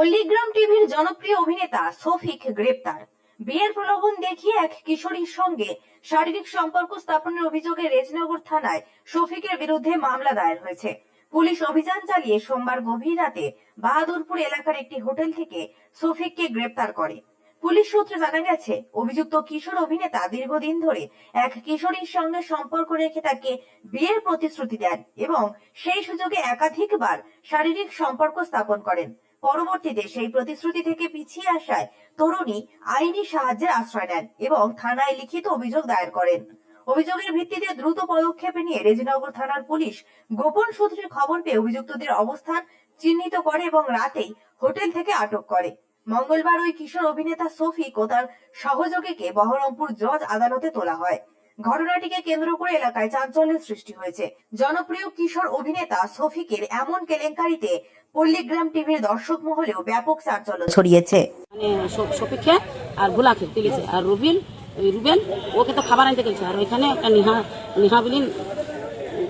পল্লীগ্রাম টিভির জনপ্রিয় অভিনেতা সফিক গ্রেপ্তার। বিয়ের প্রলোভন দেখিয়ে এক কিশোরীর সঙ্গে শারীরিক সম্পর্ক স্থাপনের অভিযোগে রেজনগর থানায় শফিকের বিরুদ্ধে মামলা দায়ের হয়েছে। পুলিশ অভিযান চালিয়ে সোমবার গভীর রাতে বাহাদুরপুর এলাকার একটি হোটেল থেকে সফিককে গ্রেপ্তার করে। পুলিশ সূত্রে জানা গেছে, অভিযুক্ত কিশোর অভিনেতা দীর্ঘদিন ধরে এক কিশোরীর সঙ্গে সম্পর্ক রেখে তাকে বিয়ের প্রতিশ্রুতি দেন এবং সেই সুযোগে একাধিকবার শারীরিক সম্পর্ক স্থাপন করেন। পরবর্তীতে সেই প্রতিশ্রুতি থেকে পিছিয়ে আসায় তরুণী আইনি সাহায্যের আশ্রয় নেন এবং থানায় লিখিত অভিযোগ দায়ের করেন। অভিযোগের ভিত্তিতে দ্রুত পদক্ষেপে নিয়ে রেজিনগর থানার পুলিশ গোপন সূত্রে খবর পেয়ে অভিযুক্তদের অবস্থান চিহ্নিত করে এবং রাতেই হোটেল থেকে আটক করে। মঙ্গলবার ওই কিশোর অভিনেতা সফিক ও তার সহযোগীকে বহরমপুর জজ আদালতে তোলা হয়। ঘটনাটিকে কেন্দ্র করে এলাকায় চাঞ্চল্যের সৃষ্টি হয়েছে। জনপ্রিয় কিশোর অভিনেতা সফিকের এমন কেলেঙ্কারিতে পল্লীগ্রাম টিভির দর্শক মহলেও ব্যাপক চাঞ্চল্য ছড়িয়েছে। মানে স- সফিককে আর ভোলাকে তুলেছে। আর রুবিন ওই রুবেন ওকে তো খাবার আনতে গেছে। আর ওইখানে একটা নিহা নিহাবিলিন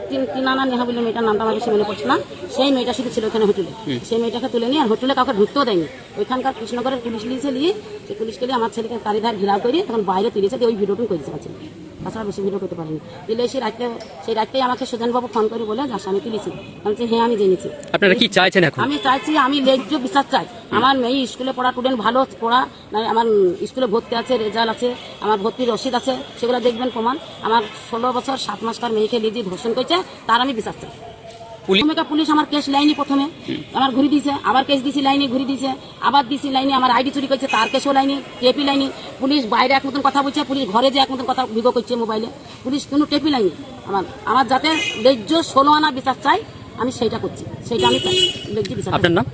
তিন তিন আনা নিহাবিলিন মেয়েটার নামটা আমার বেশি মনে পড়ছে না। সেই মেয়েটা শুধু ছিল ওখানে হোটেলে। সেই মেয়েটাকে তুলে নিয়ে আর হোটেলে কাউকে ঢুকতেও দেয়নি। ওইখানকার কৃষ্ণনগরের পুলিশ নিয়েছে নিয়ে সেই পুলিশকে নিয়ে আমার ছেলেকে তারিধার ঘেরাও করে তখন বাইরে তুলেছে দিয়ে ওই ভিডিওটুকু করেছে আমার ছেলে তাছাড়া বেশি ভিডিও করতে পারিনি। দিলে সেই রাতে সেই রাতেই আমাকে সুজনবাবু ফোন করে বলে যাস আমি তুলেছি আমি হ্যাঁ আমি জেনেছি আপনারা কি চাইছেন এখন? আমি চাইছি আমি ন্যায্য বিচার চাই। আমার মেয়ে স্কুলে পড়া স্টুডেন্ট ভালো পড়া মানে আমার স্কুলে ভর্তি আছে রেজাল্ট আছে আমার ভর্তির রসিদ আছে সেগুলো দেখবেন প্রমাণ। আমার ষোলো বছর সাত মাস তার মেয়েকে লিজি ধর্ষণ করছে তার আমি বিচার চাই। পুলিশ পুলিশ আমার কেস লাইনি প্রথমে। আমার ঘুরি দিয়েছে আবার কেস দিছি লাইনে ঘুরি দিছে আবার দিছি লাইনে আমার আইডি চুরি করছে তার কেসও লাইনি টেপি লাইনি পুলিশ বাইরে এক মতন কথা বলছে পুলিশ ঘরে যে এক মতন কথা ভিগো করছে মোবাইলে পুলিশ কোনো টেপি লাইনি আমার। আমার যাতে ধৈর্য ষোলো আনা বিচার চাই আমি সেইটা করছি। সেইটা আমি চাই। বিচার আপনার নাম?